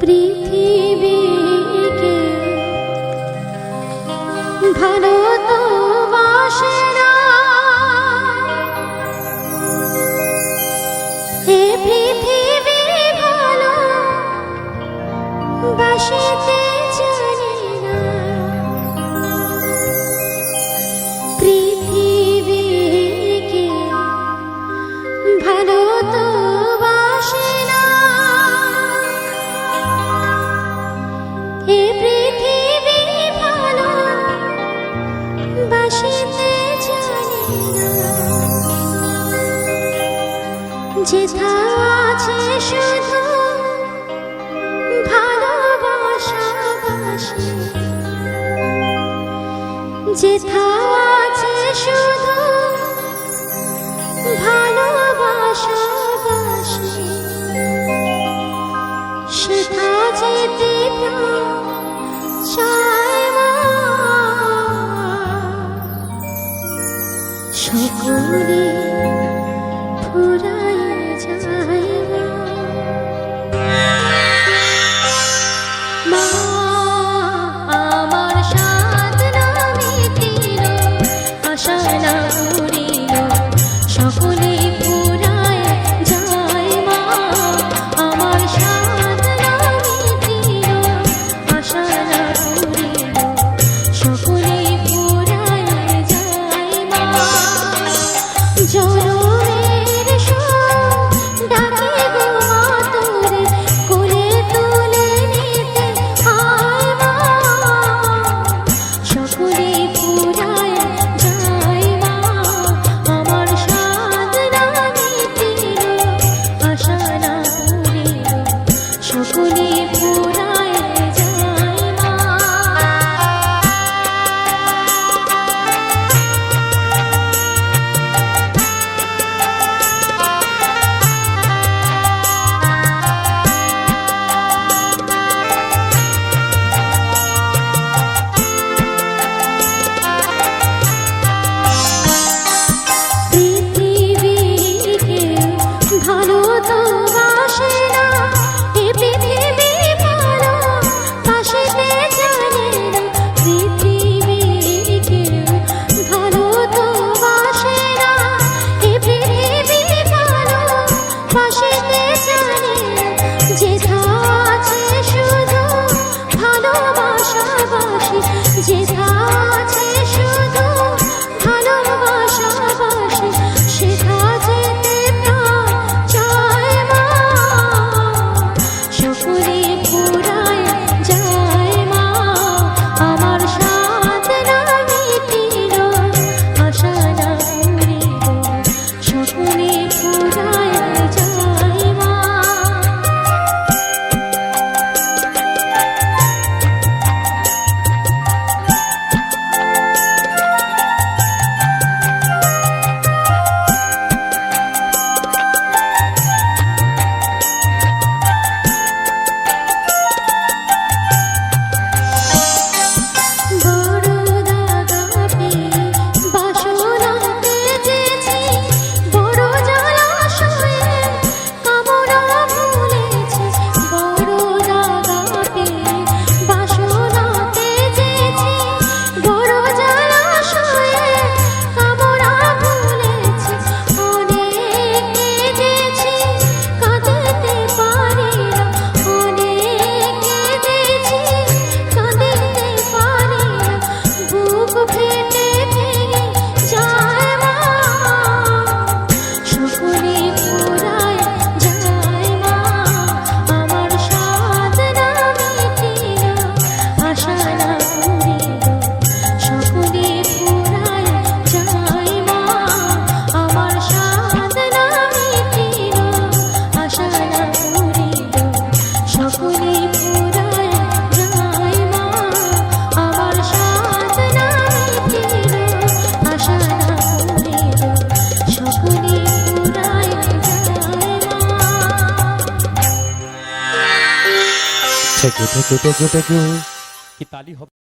পৃথিবীকে। ভারত বাসেরা এ পৃথিবী যেথা আছে শুধু ভালোবাসা বাসে। যেথা 土地里铺着一张 পাশে ঠেকু ঠেকু ঠেকু ঠেকু কি তালি হবে?